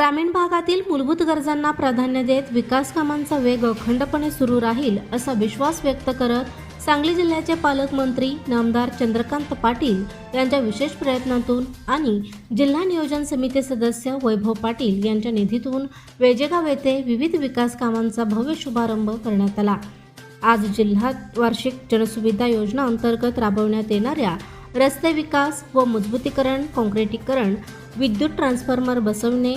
ग्रामीण भागातील मूलभूत गरजांना प्राधान्य देत विकास कामांचा वेग अखंडपणे सुरू राहील असा विश्वास व्यक्त करत सांगली जिल्ह्याचे पालकमंत्री नामदार चंद्रकांत पाटील यांच्या विशेष प्रयत्नातून आणि जिल्हा नियोजन समिती सदस्य वैभव पाटील यांच्या निधीतून वेजेगाव येथे विविध विकास कामांचा भव्य शुभारंभ करण्यात आला. आज जिल्ह्यात वार्षिक जनसुविधा योजना अंतर्गत राबवण्यात येणाऱ्या रस्ते विकास व मजबूतीकरण काँक्रिटीकरण विद्युत ट्रान्सफॉर्मर बसवणे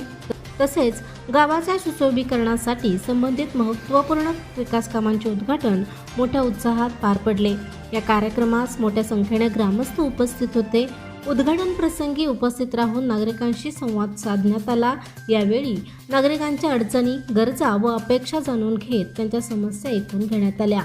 तसेच गावाच्या सुशोभीकरणासाठी संबंधित महत्त्वपूर्ण विकास कामांचे उद्घाटन मोठ्या उत्साहात पार पडले. या कार्यक्रमास मोठ्या संख्येने ग्रामस्थ उपस्थित होते. उद्घाटन प्रसंगी उपस्थित राहून नागरिकांशी संवाद साधण्यात आला. यावेळी नागरिकांच्या अडचणी गरजा व अपेक्षा जाणून घेत त्यांच्या समस्या ऐकून घेण्यात आल्या.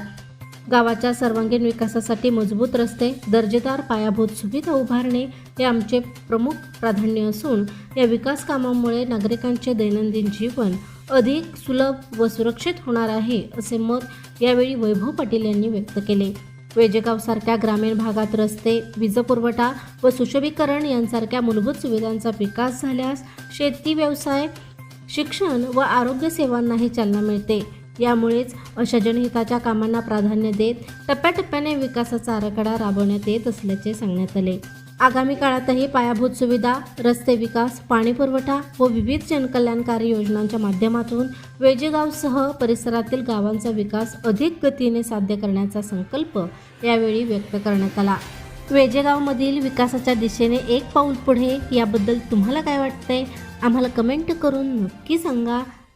गावाच्या सर्वांगीण विकासासाठी मजबूत रस्ते दर्जेदार पायाभूत सुविधा उभारणे हे आमचे प्रमुख प्राधान्य असून या विकास कामामुळे नागरिकांचे दैनंदिन जीवन अधिक सुलभ व सुरक्षित होणार आहे असे मत यावेळी वैभव पाटील यांनी व्यक्त केले. वेजेगावसारख्या ग्रामीण भागात रस्ते वीजपुरवठा व सुशोभीकरण यांसारख्या मूलभूत सुविधांचा विकास झाल्यास शेती व्यवसाय शिक्षण व आरोग्य सेवांनाही चालना मिळते. यामुळेच अशा जनहिताच्या कामांना प्राधान्य देत टप्प्याटप्प्याने विकासाचा आराखडा राबवण्यात येत असल्याचे सांगण्यात आले. आगामी काळातही पायाभूत सुविधा रस्ते विकास पाणी पुरवठा व विविध जनकल्याणकारी योजनांच्या माध्यमातून वेजेगावसह परिसरातील गावांचा विकास अधिक गतीने साध्य करण्याचा संकल्प यावेळी व्यक्त करण्यात आला. वेजेगावमधील विकासाच्या दिशेने एक पाऊल पुढे याबद्दल तुम्हाला काय वाटतंय? आम्हाला कमेंट करून नक्की सांगा.